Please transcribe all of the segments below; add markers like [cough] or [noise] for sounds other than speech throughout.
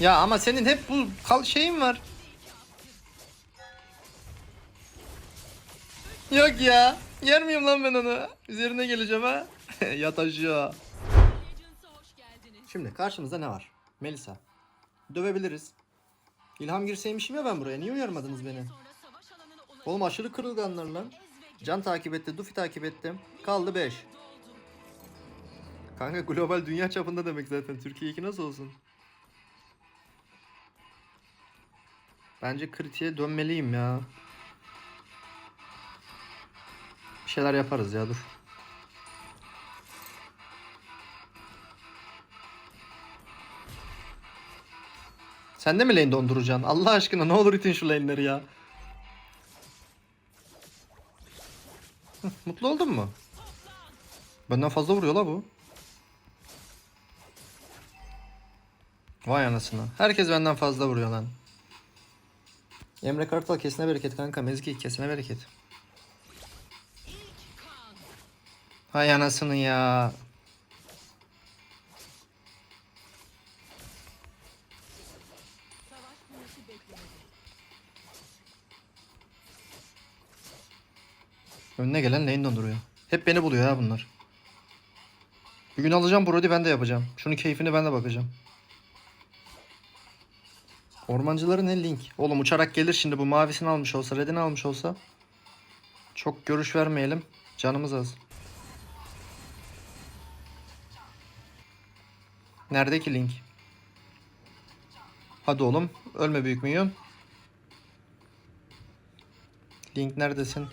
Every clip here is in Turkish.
Ya ama senin hep bu kal şeyin var. Yok ya. Yer lan ben onu? Üzerine geleceğim ha. [laughs] Yat. Şimdi karşımızda ne var? Melisa. Dövebiliriz. İlham girseymişim ya ben buraya. Niye uyarmadınız beni? Oğlum aşırı kırılganlar lan. Can takip etti, Dufi takip ettim. Kaldı 5. Kanka global dünya çapında demek zaten. Türkiye 2 nasıl olsun? Bence kritiğe dönmeliyim ya. Bir şeyler yaparız ya dur. Sen de mi lane donduracaksın? Allah aşkına ne olur itin şu lane'leri ya. Mutlu oldun mu? Benden fazla vuruyor la bu. Vay anasını. Herkes benden fazla vuruyor lan. Emre Kartal kesine bereket kanka. Mezgi kesine bereket. Hay anasını ya. Önüne gelen lane donduruyor. Hep beni buluyor ha bunlar. Bir gün alacağım Brody ben de yapacağım. Şunun keyfine ben de bakacağım. Ormancıları ne link? Oğlum uçarak gelir şimdi bu mavisini almış olsa, redini almış olsa. Çok görüş vermeyelim. Canımız az. Nerede ki link? Hadi oğlum. Ölme büyük milyon. Link neredesin?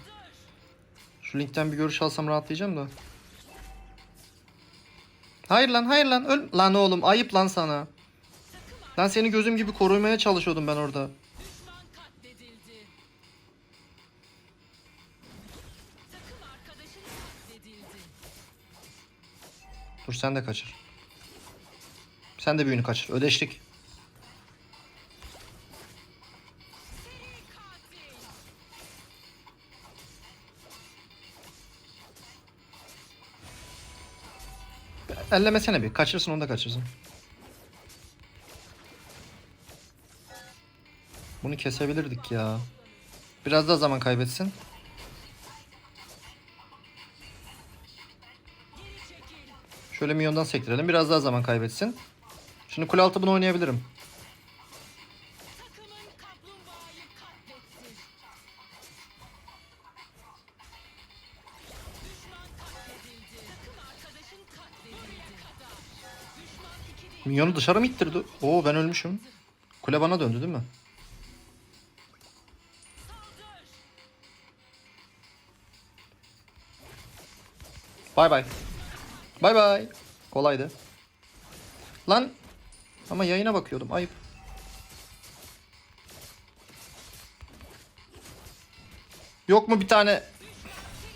Şu linkten bir görüş alsam rahatlayacağım da. Hayır lan hayır lan. Öl lan oğlum ayıp lan sana. Lan seni gözüm gibi korumaya çalışıyordum ben orada. Dur sen de kaçır. Sen de büyüğünü kaçır. Ödeştik. Ellemesene bir. Kaçırsın onu da kaçırsın. Bunu kesebilirdik ya. Biraz daha zaman kaybetsin. Şöyle milyondan sektirelim. Biraz daha zaman kaybetsin. Şimdi kule altı bunu oynayabilirim. Minyonu dışarı mı ittirdi? Oo ben ölmüşüm. Kule bana döndü değil mi? Bay bay. Bay bay. Kolaydı. Lan. Ama yayına bakıyordum. Ayıp. Yok mu bir tane?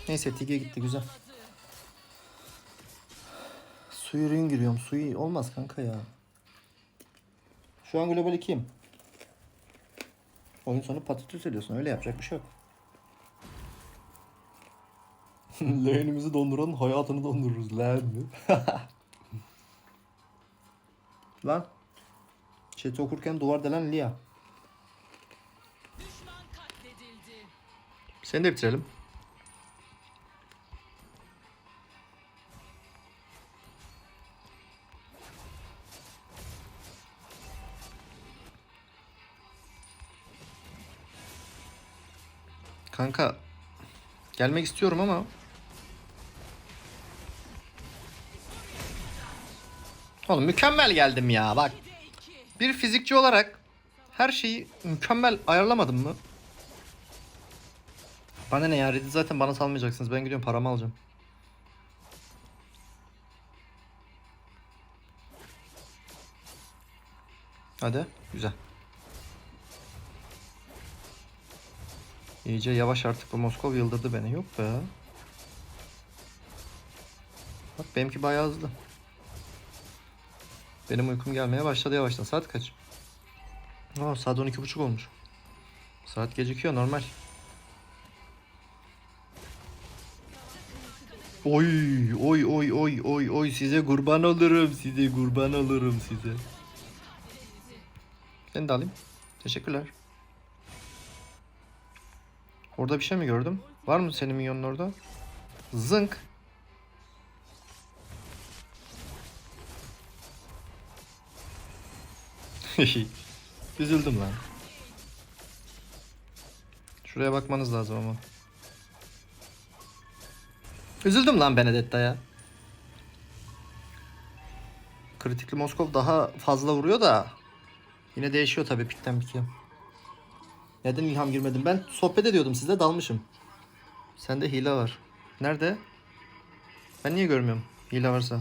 Neyse Tige gitti güzel. Suyu ring giriyorum. Suyu olmaz kanka ya. Şu an global 2'yim. Oyun sonu patates ediyorsun. Öyle yapacak bir şey yok. [laughs] Leğenimizi donduran hayatını dondururuz lan. [laughs] lan. Chat'i okurken duvar delen Lia. Seni de bitirelim. Kanka gelmek istiyorum ama Oğlum mükemmel geldim ya bak. Bir fizikçi olarak her şeyi mükemmel ayarlamadım mı? Bana ne ya Red'i zaten bana salmayacaksınız. Ben gidiyorum paramı alacağım. Hadi güzel. İyice yavaş artık bu Moskov yıldırdı beni. Yok be. Bak benimki bayağı hızlı. Benim uykum gelmeye başladı yavaştan. Saat kaç? Aa, saat 12.30 olmuş. Saat gecikiyor normal. Oy oy oy oy oy oy size kurban olurum size kurban olurum size. Seni de alayım. Teşekkürler. Orada bir şey mi gördüm? Var mı senin minyonun orada? Zınk. [laughs] Üzüldüm lan. Şuraya bakmanız lazım ama. Üzüldüm lan Benedetta'ya. Kritikli Moskov daha fazla vuruyor da yine değişiyor tabii pikten pike. Neden ilham girmedim? Ben sohbet ediyordum sizle dalmışım. Sende hile var. Nerede? Ben niye görmüyorum hile varsa?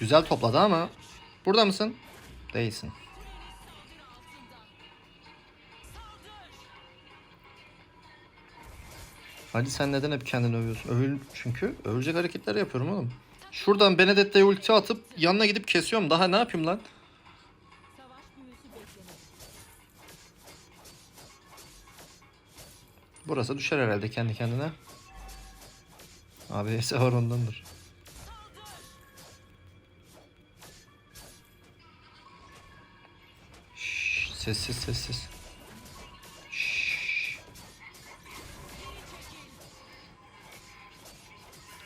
Güzel topladı ama. Burada mısın? Değilsin. Hadi sen neden hep kendini övüyorsun? Övül çünkü övülecek hareketler yapıyorum oğlum. Şuradan Benedetta'ya ulti atıp yanına gidip kesiyorum. Daha ne yapayım lan? Burası düşer herhalde kendi kendine. Abi ese var ondandır. Sessiz sessiz.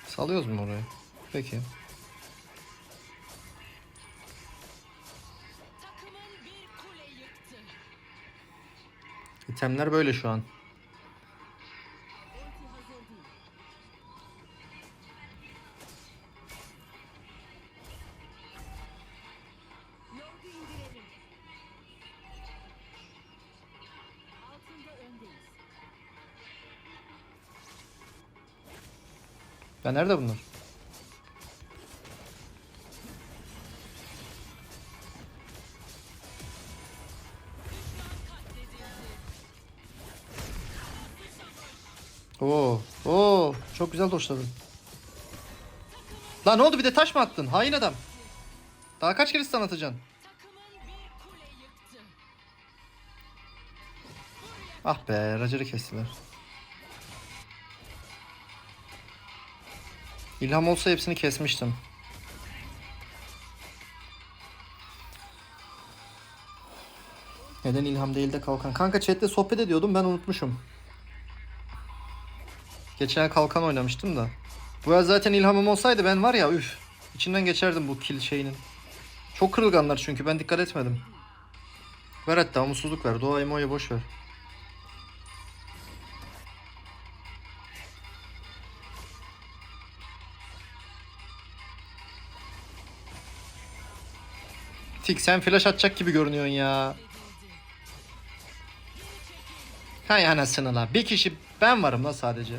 Salıyoruz mu orayı? Peki. İtemler böyle şu an. Ya nerede bunlar? Oo, oo, çok güzel doşladın. Lan ne oldu bir de taş mı attın? Hain adam. Daha kaç kere stun atacaksın? Ah be, Roger'ı kestiler. İlham olsa hepsini kesmiştim. Neden ilham değil de kalkan? Kanka chatte sohbet ediyordum ben unutmuşum. Geçen kalkan oynamıştım da. Bu yaz zaten ilhamım olsaydı ben var ya üf. içinden geçerdim bu kill şeyinin. Çok kırılganlar çünkü ben dikkat etmedim. Ver hatta umutsuzluk ver. Doğa emo'ya boş ver. Tik sen flash atacak gibi görünüyorsun ya. Hay anasını la. Bir kişi ben varım la sadece.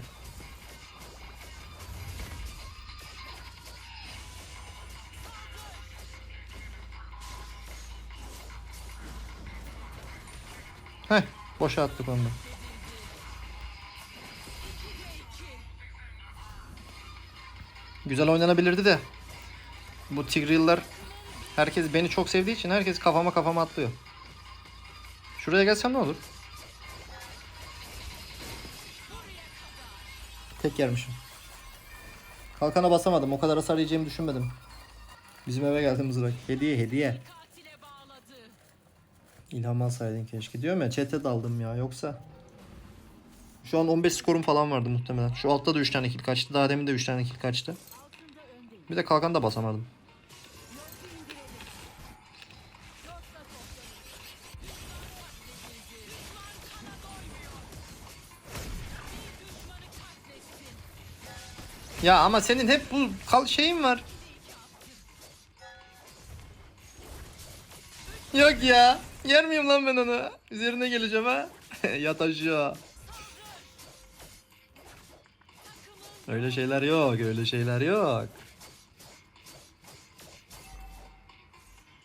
Heh, boşa attık onu. Güzel oynanabilirdi de. Bu Tigreal'lar herkes beni çok sevdiği için herkes kafama kafama atlıyor. Şuraya gelsem ne olur? Tek yermişim. Kalkana basamadım. O kadar hasar yiyeceğimi düşünmedim. Bizim eve geldi mızrak. Hediye hediye. İlham alsaydın keşke. Diyorum ya chat'e daldım ya yoksa. Şu an 15 skorum falan vardı muhtemelen. Şu altta da 3 tane kill kaçtı. Daha demin de 3 tane kill kaçtı. Bir de kalkan da basamadım. Ya ama senin hep bu kal şeyin var. Yok ya. Yer miyim lan ben onu? Üzerine geleceğim ha. [laughs] Yat aşağı. Öyle şeyler yok, öyle şeyler yok.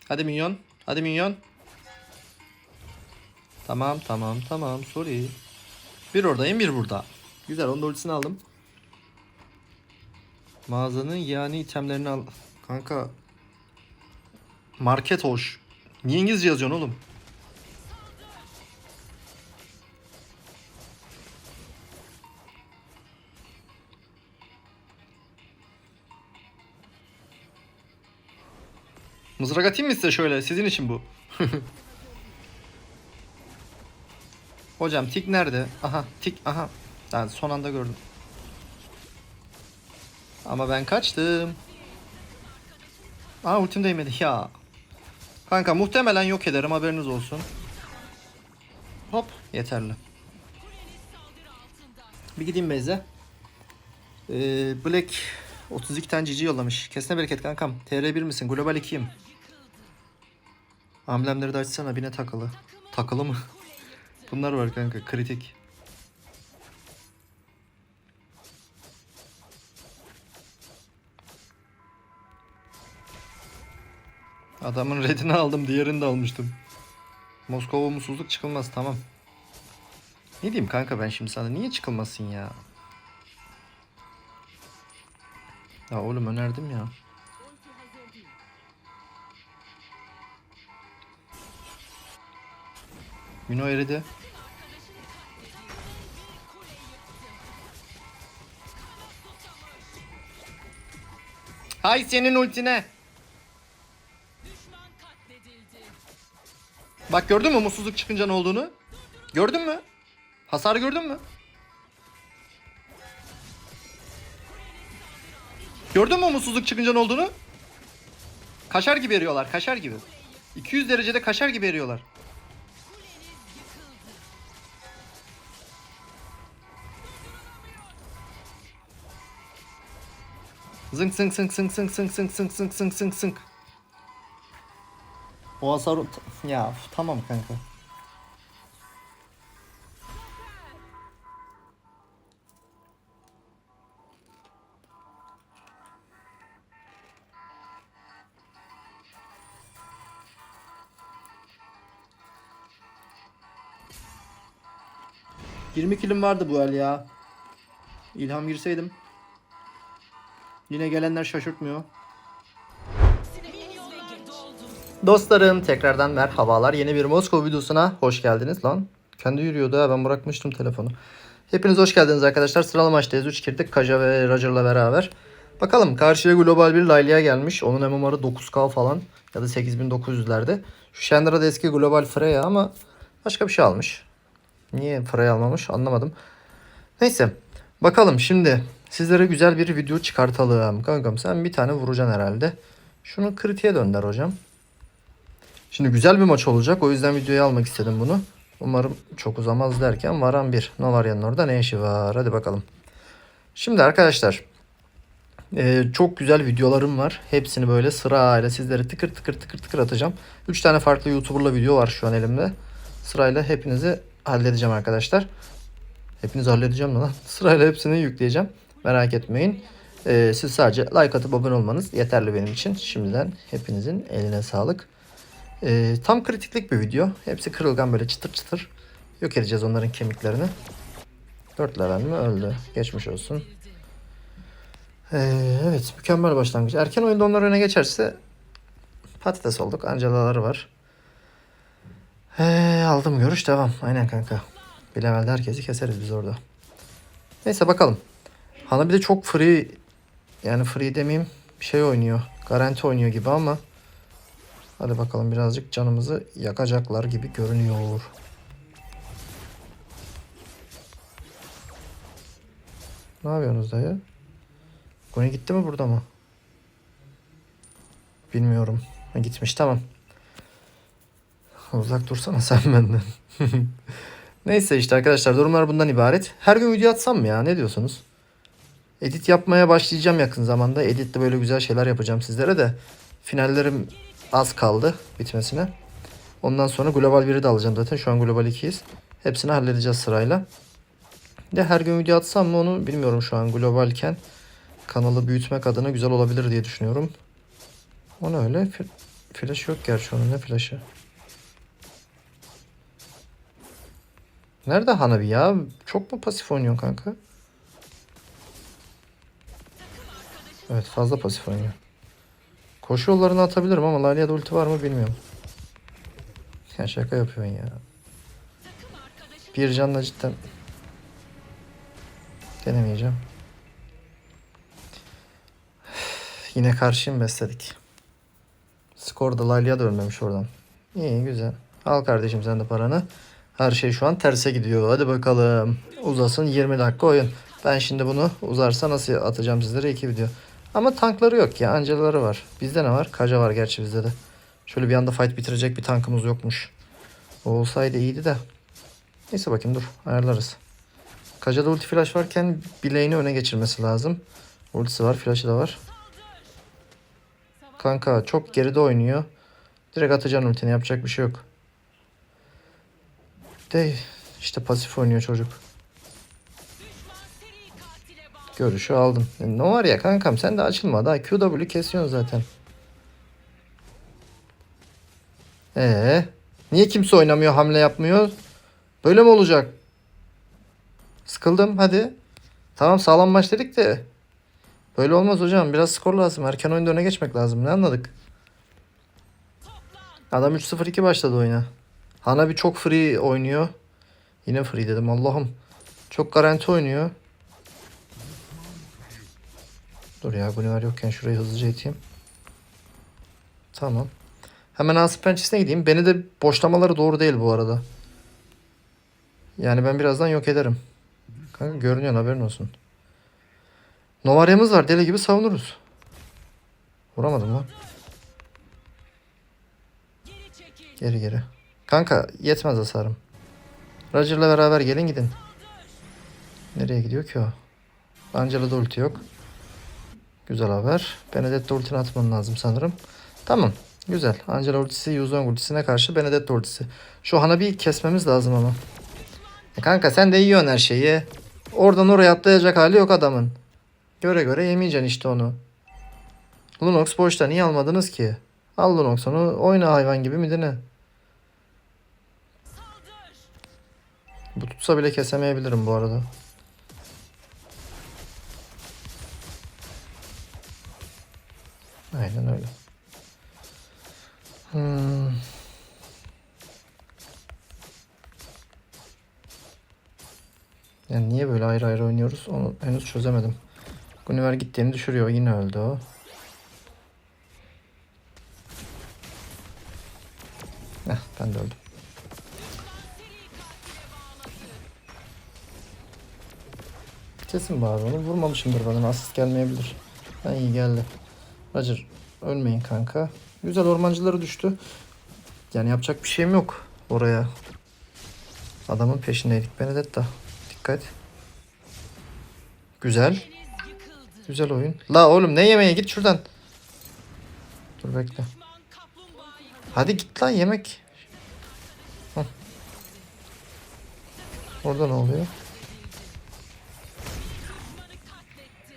Hadi minyon, hadi minyon. Tamam, tamam, tamam. Sorry. Bir oradayım, bir burada. Güzel, onun da ultisini aldım. Mağazanın yani itemlerini al. Kanka. Market hoş. Niye İngilizce yazıyorsun oğlum? Mızrak atayım mı size şöyle? Sizin için bu. [laughs] Hocam tik nerede? Aha tik aha. Yani son anda gördüm. Ama ben kaçtım. Aa ultim değmedi ya. Kanka muhtemelen yok ederim haberiniz olsun. Hop yeterli. Bir gideyim Beyze. Ee, Black 32 tane cici yollamış. Kesne bereket kankam. TR1 misin? Global 2'yim. Amblemleri de açsana bine takılı. Takılı mı? [laughs] Bunlar var kanka kritik. Adamın redini aldım diğerini de almıştım. Moskova mutsuzluk çıkılmaz tamam. Ne diyeyim kanka ben şimdi sana niye çıkılmasın ya? Ya oğlum önerdim ya. Mino eridi. Hay senin ultine. Bak gördün mü mutsuzluk çıkınca ne olduğunu? Gördün mü? Hasarı gördün mü? Gördün mü mutsuzluk çıkınca ne olduğunu? Kaşar gibi eriyorlar, kaşar gibi. 200 derecede kaşar gibi eriyorlar. Zınk zınk zınk zınk zınk zınk zınk zınk zınk zınk zınk. O hasar... Ya tamam kanka. ...20 kilim vardı bu el ya. İlham girseydim. Yine gelenler şaşırtmıyor. Dostlarım tekrardan merhabalar. Yeni bir Moskova videosuna hoş geldiniz lan. Kendi yürüyordu ha ben bırakmıştım telefonu. Hepiniz hoş geldiniz arkadaşlar. Sıralı maçtayız. 3 girdik Kaja ve Roger'la beraber. Bakalım karşıya global bir Laylia gelmiş. Onun MMR'ı 9K falan ya da 8900'lerde. Şu Shendra'da eski global Freya ama başka bir şey almış. Niye Freya almamış anlamadım. Neyse bakalım şimdi sizlere güzel bir video çıkartalım. Kankam sen bir tane vuracaksın herhalde. Şunu kritiğe dönder hocam. Şimdi güzel bir maç olacak. O yüzden videoya almak istedim bunu. Umarım çok uzamaz derken varan bir. Novarya'nın orada ne işi var? Hadi bakalım. Şimdi arkadaşlar e, çok güzel videolarım var. Hepsini böyle sırayla sizlere tıkır tıkır tıkır tıkır atacağım. 3 tane farklı YouTuber'la video var şu an elimde. Sırayla hepinizi halledeceğim arkadaşlar. Hepinizi halledeceğim lan. [laughs] Sırayla hepsini yükleyeceğim. Merak etmeyin. E, siz sadece like atıp abone olmanız yeterli benim için. Şimdiden hepinizin eline sağlık. Ee, tam kritiklik bir video. Hepsi kırılgan böyle çıtır çıtır. Yok edeceğiz onların kemiklerini. 4 level mi? Öldü. Geçmiş olsun. Ee, evet mükemmel başlangıç. Erken oyunda onlar öne geçerse patates olduk. Ancalaları var. Ee, aldım görüş devam. Aynen kanka. Bir levelde herkesi keseriz biz orada. Neyse bakalım. Hana bir de çok free yani free demeyeyim şey oynuyor. Garanti oynuyor gibi ama Hadi bakalım birazcık canımızı yakacaklar gibi görünüyor. Ne yapıyorsunuz dayı? Goni gitti mi burada mı? Bilmiyorum. Ha, gitmiş tamam. Uzak dursana sen benden. [laughs] Neyse işte arkadaşlar durumlar bundan ibaret. Her gün video atsam mı ya ne diyorsunuz? Edit yapmaya başlayacağım yakın zamanda. Editte böyle güzel şeyler yapacağım sizlere de. Finallerim az kaldı bitmesine. Ondan sonra global 1'i de alacağım zaten. Şu an global 2'yiz. Hepsini halledeceğiz sırayla. De her gün video atsam mı onu bilmiyorum şu an globalken. Kanalı büyütmek adına güzel olabilir diye düşünüyorum. O ne öyle? Flash yok gerçi onun ne flash'ı? Nerede Hanabi ya? Çok mu pasif oynuyorsun kanka? Evet fazla pasif oynuyor. Koşu yollarını atabilirim ama Lalia'da ulti var mı bilmiyorum. Ya şaka yapıyorsun ya. Bir canla cidden denemeyeceğim. [sighs] Yine karşıyım besledik. Skor da Laylia da ölmemiş oradan. İyi güzel. Al kardeşim sen de paranı. Her şey şu an terse gidiyor. Hadi bakalım. Uzasın 20 dakika oyun. Ben şimdi bunu uzarsa nasıl atacağım sizlere iki video. Ama tankları yok ya. Ancaları var. Bizde ne var? Kaja var gerçi bizde de. Şöyle bir anda fight bitirecek bir tankımız yokmuş. O olsaydı iyiydi de. Neyse bakayım dur. Ayarlarız. Kaja'da ulti flash varken bileğini öne geçirmesi lazım. Ultisi var, flash'ı da var. Kanka çok geride oynuyor. Direkt atacaksın ultini yapacak bir şey yok. De işte pasif oynuyor çocuk. Görüşü aldım. Ne var ya kankam sen de açılma. Daha QW kesiyorsun zaten. Ee, niye kimse oynamıyor, hamle yapmıyor? Böyle mi olacak? Sıkıldım hadi. Tamam sağlam maç dedik de. Böyle olmaz hocam. Biraz skor lazım. Erken oyunda öne geçmek lazım. Ne anladık? Adam 3-0-2 başladı oyuna. Hanabi çok free oynuyor. Yine free dedim Allah'ım. Çok garanti oynuyor. Dur ya Gunnar yokken şurayı hızlıca iteyim. Tamam. Hemen pençesine gideyim. Beni de boşlamaları doğru değil bu arada. Yani ben birazdan yok ederim. Kanka görünüyor haberin olsun. Novaryamız var. Deli gibi savunuruz. Vuramadım lan. Geri geri. Kanka yetmez hasarım. Roger'la beraber gelin gidin. Nereye gidiyor ki o? Angela'da ulti yok. Güzel haber. Benedetta ultini atman lazım sanırım. Tamam. Güzel. Angela ultisi Yuzong ultisine karşı Benedetta ultisi. Şu Hanabi'yi kesmemiz lazım ama. E kanka sen de yiyorsun her şeyi. Oradan oraya atlayacak hali yok adamın. Göre göre yemeyeceksin işte onu. Lunox boşta niye almadınız ki? Al Lunox onu oyna hayvan gibi mi ne? Bu tutsa bile kesemeyebilirim bu arada. Aynen öyle. Hmm. Yani niye böyle ayrı ayrı oynuyoruz onu henüz çözemedim. Guniver gittiğini düşürüyor. Yine öldü o. Heh, ben de öldüm. Kesin bağır onu. Vurmamışımdır bana. Asist gelmeyebilir. Ha, iyi geldi. Roger ölmeyin kanka. Güzel ormancıları düştü. Yani yapacak bir şeyim yok oraya. Adamın peşindeydik Benedetta. Dikkat. Güzel. Güzel oyun. La oğlum ne yemeye git şuradan. Dur bekle. Hadi git lan yemek. Hah. Orada ne oluyor?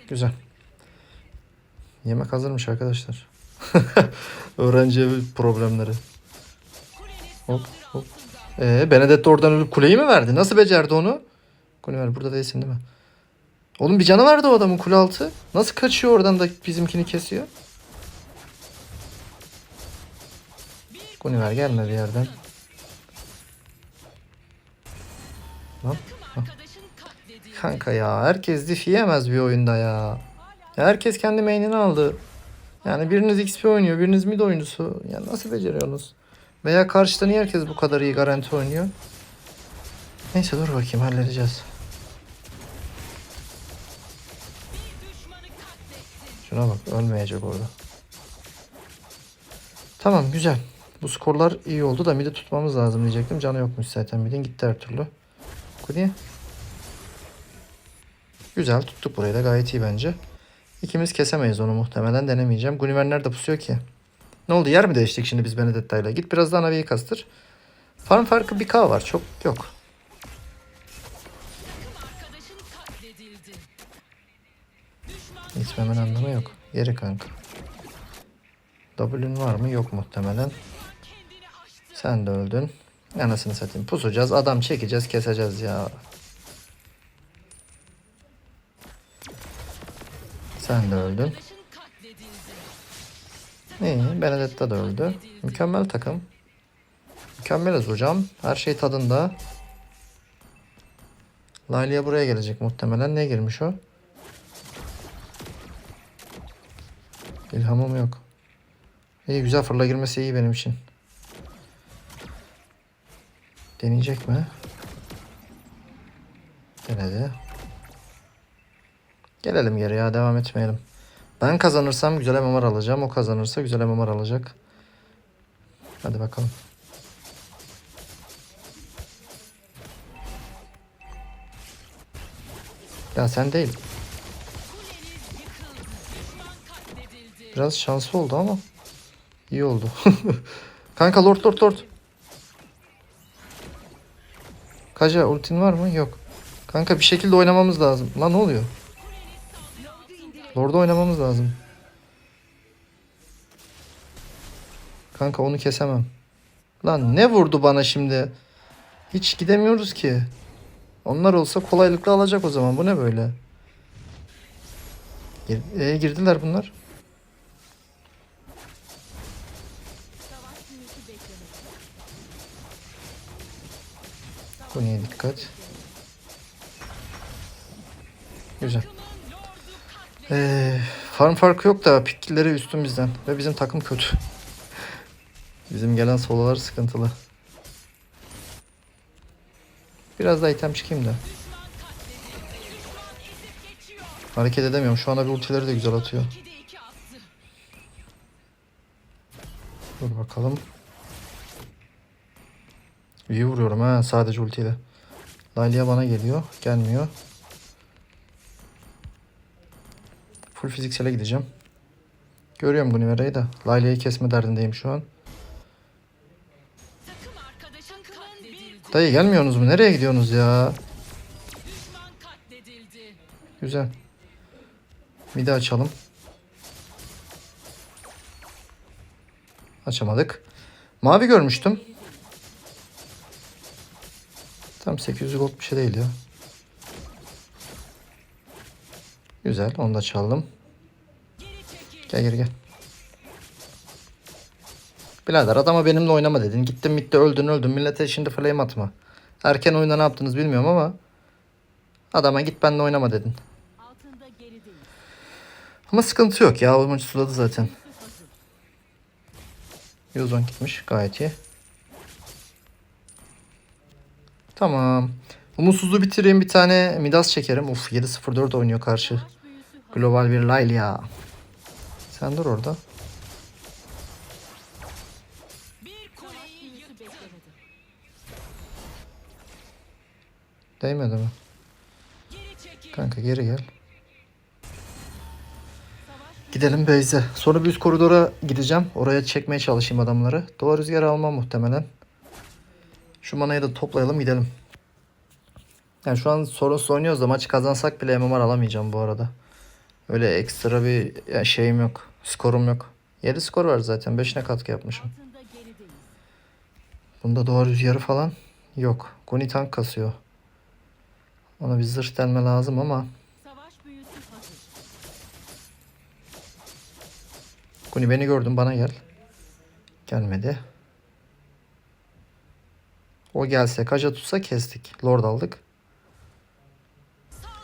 Güzel. Yemek hazırmış arkadaşlar. [laughs] Öğrenci evi problemleri. Hop hop. Ee, Benedetta oradan ölüp kuleyi mi verdi? Nasıl becerdi onu? Kule burada değilsin değil mi? Oğlum bir canı vardı o adamın kule altı. Nasıl kaçıyor oradan da bizimkini kesiyor? Guniver gelme bir yerden. Lan. Kanka ya herkes dif yiyemez bir oyunda ya. Herkes kendi main'ini aldı. Yani biriniz XP oynuyor, biriniz mid oyuncusu. Ya nasıl beceriyorsunuz? Veya karşıda niye herkes bu kadar iyi garanti oynuyor? Neyse dur bakayım halledeceğiz. Şuna bak ölmeyecek orada. Tamam güzel. Bu skorlar iyi oldu da midi tutmamız lazım diyecektim. Canı yokmuş zaten midin gitti her türlü. Kudi. Güzel tuttuk burayı da gayet iyi bence. İkimiz kesemeyiz onu muhtemelen denemeyeceğim. Guniver nerede pusuyor ki? Ne oldu yer mi değiştik şimdi biz Benedetta'yla? Git biraz daha Navi'yi kastır. Farm farkı bir K var çok yok. Gitmemin anlamı yok. Geri kanka. W'ün var mı? Yok muhtemelen. Sen de öldün. Anasını satayım. Pusacağız. Adam çekeceğiz. Keseceğiz ya. Sen de öldün. İyi. Benedetta da öldü. Mükemmel takım. Mükemmeliz hocam. Her şey tadında. Laylia buraya gelecek muhtemelen. Ne girmiş o? İlhamım yok. İyi güzel fırla girmesi iyi benim için. Deneyecek mi? Denedi. Gelelim geri ya devam etmeyelim. Ben kazanırsam güzel MMR alacağım. O kazanırsa güzel MMR alacak. Hadi bakalım. Ya sen değil. Biraz şanslı oldu ama iyi oldu. [laughs] Kanka lord lord lord. Kaja ultin var mı? Yok. Kanka bir şekilde oynamamız lazım. Lan ne oluyor? Lord'u oynamamız lazım. Kanka onu kesemem. Lan ne vurdu bana şimdi? Hiç gidemiyoruz ki. Onlar olsa kolaylıkla alacak o zaman. Bu ne böyle? Gir- e, girdiler bunlar. Bu niye dikkat? Güzel. Ee, farm farkı yok da pikleri üstün bizden. Ve bizim takım kötü. Bizim gelen sololar sıkıntılı. Biraz daha item çıkayım da. Hareket edemiyorum. Şu anda bir ultileri de güzel atıyor. 2'de 2 attı. Dur bakalım. İyi vuruyorum ha sadece ultiyle. Laylia bana geliyor. Gelmiyor. Full fiziksele gideceğim. Görüyorum Gunnivera'yı da. Lailia'yı kesme derdindeyim şu an. Dayı gelmiyorsunuz mu? Nereye gidiyorsunuz ya? Güzel. De açalım. Açamadık. Mavi görmüştüm. Tam 800 gold bir şey değil ya. Güzel. Onu da çaldım. Gel geri gel. Birader adama benimle oynama dedin. Gittin bitti öldün öldün. Millete şimdi flame atma. Erken oyunda ne yaptınız bilmiyorum ama adama git benimle oynama dedin. Ama sıkıntı yok ya. O maçı suladı zaten. Yozon gitmiş. Gayet iyi. Tamam. Umutsuzluğu bitireyim. Bir tane Midas çekerim. Uf 7-0-4 oynuyor karşı. Global bir Laylia. Sen dur orada. Değmedi mi? Kanka geri gel. Gidelim Beyze. Sonra bir üst koridora gideceğim. Oraya çekmeye çalışayım adamları. Doğa rüzgarı almam muhtemelen. Şu manayı da toplayalım gidelim. Yani şu an sorunsuz oynuyoruz da maçı kazansak bile MMR alamayacağım bu arada. Öyle ekstra bir şeyim yok. Skorum yok. 7 skor var zaten. 5'ine katkı yapmışım. Bunda doğa rüzgarı falan yok. Goni tank kasıyor. Ona bir zırh delme lazım ama. Guni beni gördün bana gel. Gelmedi. O gelse kaca tutsa kestik. Lord aldık.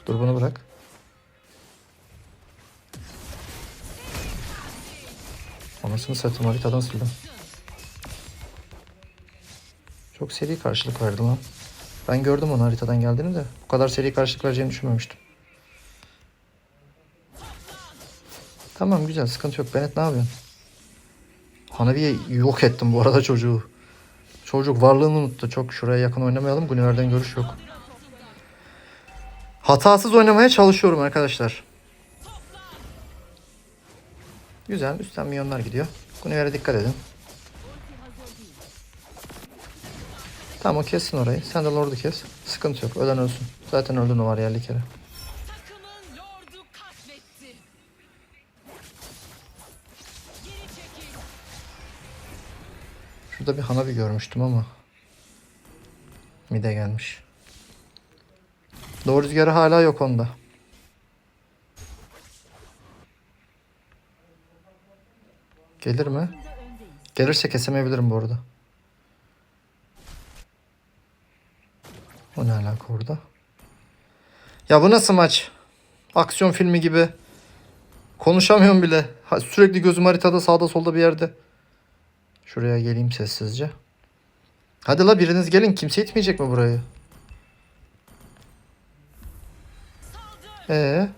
Dur bunu bırak. Anasını satayım haritadan sildim. Çok seri karşılık verdi lan. Ben gördüm onu haritadan geldiğini de. Bu kadar seri karşılık vereceğini düşünmemiştim. Tamam güzel sıkıntı yok. Bennett ne yapıyorsun? Hanabi'ye yok ettim bu arada çocuğu. Çocuk varlığını unuttu. Çok şuraya yakın oynamayalım. Günlerden görüş yok. Hatasız oynamaya çalışıyorum arkadaşlar. Güzel. Üstten milyonlar gidiyor. Gunever'e dikkat edin. Tamam o kessin orayı. Sen de Lord'u kes. Sıkıntı yok. Ölen ölsün. Zaten öldün o var yerli kere. Şurada bir Hanabi görmüştüm ama. Mide gelmiş. Doğru rüzgarı hala yok onda. Gelir mi? Gelirse kesemeyebilirim bu arada. O ne alaka orada? Ya bu nasıl maç? Aksiyon filmi gibi. Konuşamıyorum bile. Ha, sürekli gözüm haritada sağda solda bir yerde. Şuraya geleyim sessizce. Hadi la biriniz gelin. Kimse itmeyecek mi burayı? Ee?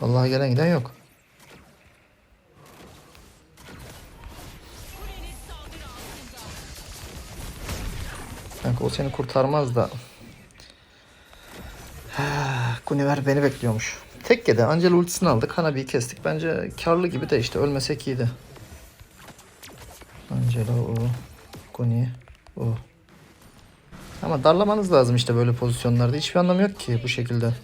Vallahi gelen giden yok. Kanka o seni kurtarmaz da. [sighs] Guniver beni bekliyormuş. Tek yedi. Angela ultisini aldık. Hanabi'yi kestik. Bence karlı gibi de işte ölmesek iyiydi. Angela o. Guni o. Ama darlamanız lazım işte böyle pozisyonlarda. Hiçbir anlamı yok ki bu şekilde.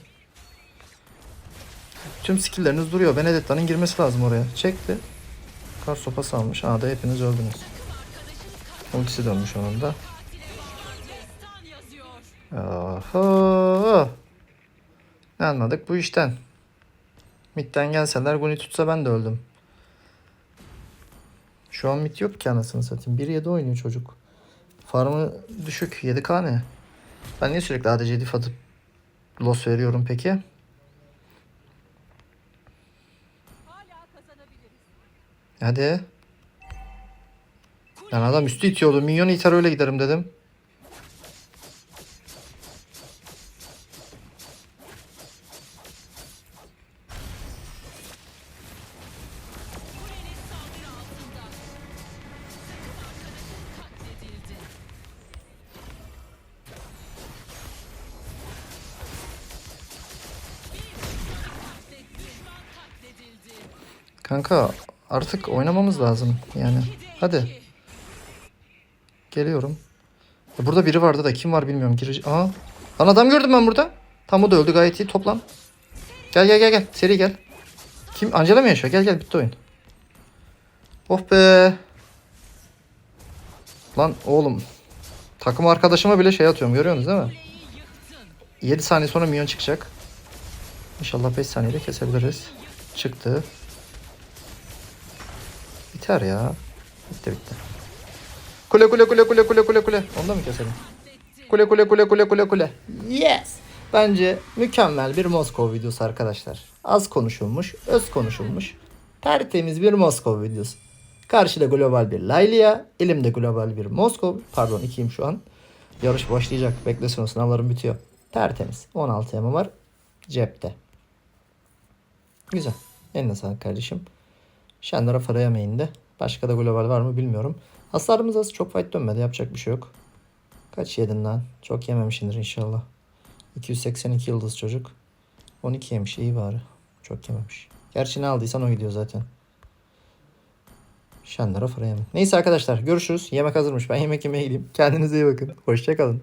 Tüm skillleriniz duruyor. Benedetta'nın girmesi lazım oraya. Çekti. Kar sopası almış. Aa da hepiniz öldünüz. Ultisi dönmüş onun da. Oho. Ne anladık bu işten? Mid'den gelseler Guni tutsa ben de öldüm. Şu an mid yok ki anasını satayım. 1-7 oynuyor çocuk. Farmı düşük. 7k ne? Ben niye sürekli ADC diff atıp loss veriyorum peki? Hadi. Lan adam üstü itiyordu. Minyonu iter öyle giderim dedim. Kanka artık oynamamız lazım yani. Hadi geliyorum. Ya Burada biri vardı da kim var bilmiyorum. Girici... Aa. Lan adam gördüm ben burada. Tam o da öldü gayet iyi. Toplan. Gel gel gel gel. Seri gel. Kim? Angela mı yaşıyor? Gel gel bitti oyun. Oh be. Lan oğlum. Takım arkadaşıma bile şey atıyorum görüyorsunuz değil mi? Kuleyi yıktın. 7 saniye sonra minyon çıkacak. İnşallah 5 saniyede kesebiliriz. Çıktı. Biter ya. Bitti bitti. Kule kule kule kule kule kule kule. Onu da mı keselim? Kule kule kule kule kule kule. Yes. Bence mükemmel bir Moskova videosu arkadaşlar. Az konuşulmuş, öz konuşulmuş. Tertemiz bir Moskova videosu. Karşıda global bir Laylia, elimde global bir Moskova. Pardon ikiyim şu an. Yarış başlayacak. Beklesin sınavlarım bitiyor. Tertemiz. 16 yama var. Cepte. Güzel. Eline sağlık kardeşim. Shendara Faraya main'de. Başka da global var mı bilmiyorum. Hasarımız az. Çok fight dönmedi. Yapacak bir şey yok. Kaç yedin lan? Çok yememişsindir inşallah. 282 yıldız çocuk. 12 yemiş. iyi bari. Çok yememiş. Gerçi ne aldıysan o gidiyor zaten. Shendara Faraya main. Neyse arkadaşlar görüşürüz. Yemek hazırmış. Ben yemek yemeye gideyim. Kendinize iyi bakın. Hoşçakalın.